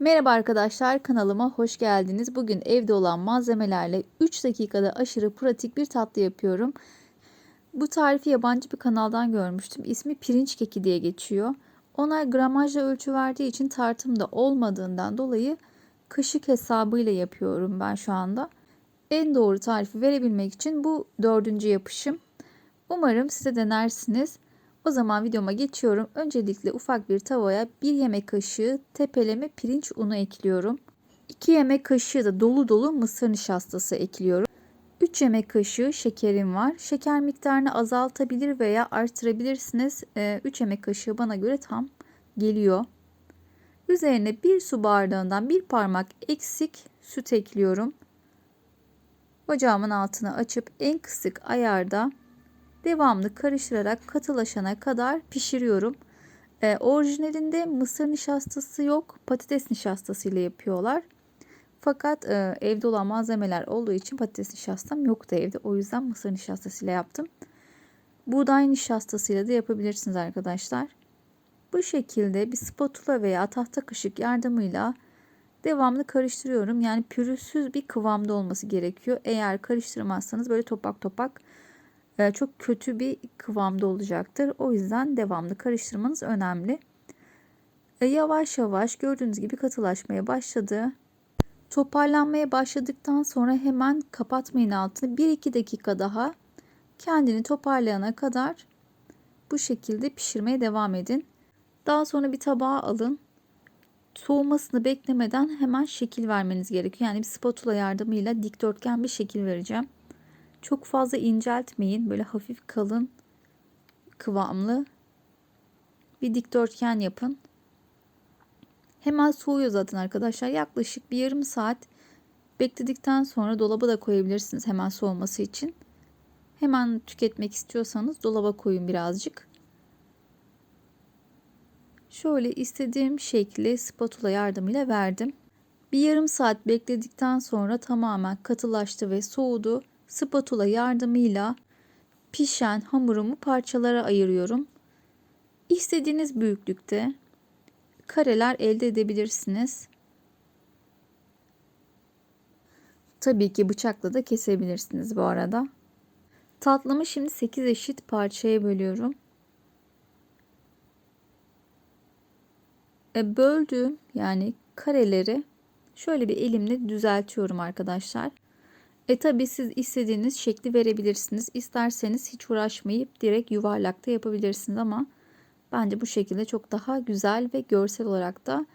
Merhaba arkadaşlar kanalıma hoş geldiniz. Bugün evde olan malzemelerle 3 dakikada aşırı pratik bir tatlı yapıyorum. Bu tarifi yabancı bir kanaldan görmüştüm. İsmi pirinç keki diye geçiyor. Ona gramajla ölçü verdiği için tartımda olmadığından dolayı kaşık hesabıyla yapıyorum ben şu anda. En doğru tarifi verebilmek için bu dördüncü yapışım. Umarım size denersiniz. O zaman videoma geçiyorum. Öncelikle ufak bir tavaya 1 yemek kaşığı tepeleme pirinç unu ekliyorum. 2 yemek kaşığı da dolu dolu mısır nişastası ekliyorum. 3 yemek kaşığı şekerim var. Şeker miktarını azaltabilir veya arttırabilirsiniz. 3 yemek kaşığı bana göre tam geliyor. Üzerine 1 su bardağından bir parmak eksik süt ekliyorum. Ocağımın altını açıp en kısık ayarda devamlı karıştırarak katılaşana kadar pişiriyorum. E, orijinalinde mısır nişastası yok. Patates nişastası ile yapıyorlar. Fakat e, evde olan malzemeler olduğu için patates nişastam yoktu evde. O yüzden mısır nişastası ile yaptım. Buğday nişastasıyla da yapabilirsiniz arkadaşlar. Bu şekilde bir spatula veya tahta kaşık yardımıyla devamlı karıştırıyorum. Yani pürüzsüz bir kıvamda olması gerekiyor. Eğer karıştırmazsanız böyle topak topak çok kötü bir kıvamda olacaktır. O yüzden devamlı karıştırmanız önemli. E, yavaş yavaş gördüğünüz gibi katılaşmaya başladı. Toparlanmaya başladıktan sonra hemen kapatmayın altını. 1-2 dakika daha kendini toparlayana kadar bu şekilde pişirmeye devam edin. Daha sonra bir tabağa alın. Soğumasını beklemeden hemen şekil vermeniz gerekiyor. Yani bir spatula yardımıyla dikdörtgen bir şekil vereceğim. Çok fazla inceltmeyin. Böyle hafif kalın kıvamlı bir dikdörtgen yapın. Hemen soğuyor zaten arkadaşlar. Yaklaşık bir yarım saat bekledikten sonra dolaba da koyabilirsiniz hemen soğuması için. Hemen tüketmek istiyorsanız dolaba koyun birazcık. Şöyle istediğim şekli spatula yardımıyla verdim. Bir yarım saat bekledikten sonra tamamen katılaştı ve soğudu spatula yardımıyla pişen hamurumu parçalara ayırıyorum. İstediğiniz büyüklükte kareler elde edebilirsiniz. Tabii ki bıçakla da kesebilirsiniz bu arada. Tatlımı şimdi 8 eşit parçaya bölüyorum. E, böldüğüm yani kareleri şöyle bir elimle düzeltiyorum arkadaşlar. E tabi siz istediğiniz şekli verebilirsiniz. İsterseniz hiç uğraşmayıp direkt yuvarlakta yapabilirsiniz ama bence bu şekilde çok daha güzel ve görsel olarak da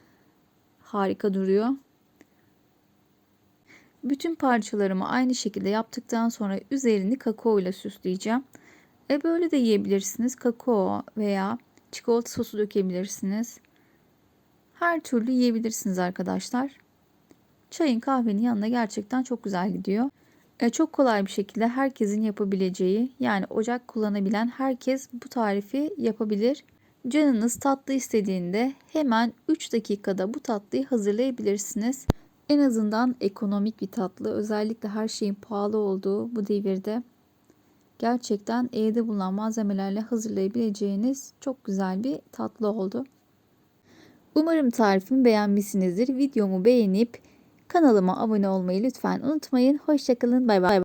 harika duruyor. Bütün parçalarımı aynı şekilde yaptıktan sonra üzerini kakao ile süsleyeceğim. E böyle de yiyebilirsiniz. Kakao veya çikolata sosu dökebilirsiniz. Her türlü yiyebilirsiniz arkadaşlar. Çayın kahvenin yanına gerçekten çok güzel gidiyor. E, çok kolay bir şekilde herkesin yapabileceği yani ocak kullanabilen herkes bu tarifi yapabilir. Canınız tatlı istediğinde hemen 3 dakikada bu tatlıyı hazırlayabilirsiniz. En azından ekonomik bir tatlı. Özellikle her şeyin pahalı olduğu bu devirde gerçekten evde bulunan malzemelerle hazırlayabileceğiniz çok güzel bir tatlı oldu. Umarım tarifimi beğenmişsinizdir. Videomu beğenip Kanalıma abone olmayı lütfen unutmayın. Hoşçakalın. Bay bay.